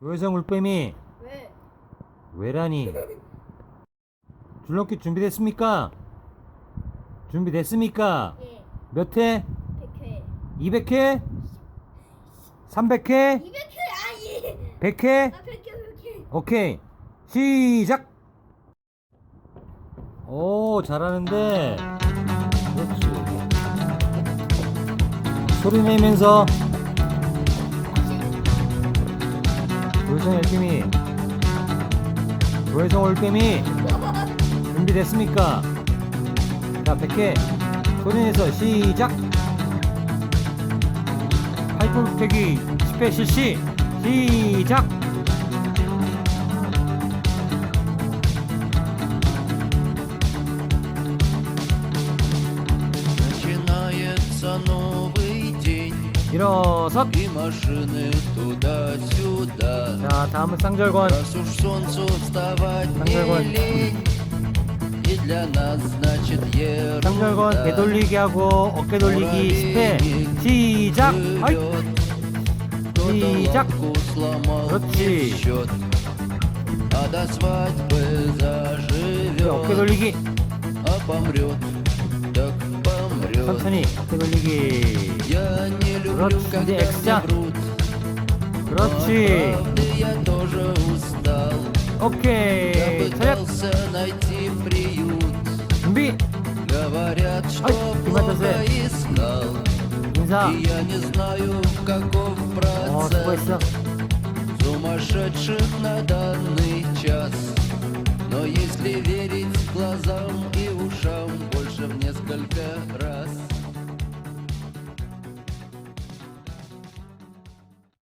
조혜성 울빼미 왜? 왜라니 줄넘기 준비됐습니까? 준비됐습니까? 예. 몇 회? 100회. 200회? 300회? 200회 아예. 100회? 아 100회 100회. 오케이 시작 오 잘하는데 그렇지 소리 내면서 조혜성 올빼미 조혜성 올빼미 준비됐습니까? 자 100회 소리 내서 시작. 파이프 패기 10회 실시. 시작 일어섰 И машины туда-сюда 자 다음은 쌍절곤 Раз уж солнцу вставать не 쌍절곤. лень И для нас значит 쌍절곤 ерунда 배 돌리기 하고 어깨 돌리기 10회 시작 아이 Кто-то 시작. лодку сломал 그렇지. не в счет А до свадьбы 이제 어깨 заживет 돌리기 А помрет, так помрет 천천히 어깨 돌리기 Я не люблю, 그렇지, когда 이제 мне X자. врут Но от 그렇지 правды я тоже устал Я 오케이 차렷 пытался найти приют 준비 Говорят, что куда ты плохо за- искал 인사 И я не знаю, каков 어 процент 수고했어 Сумасшедших на данный час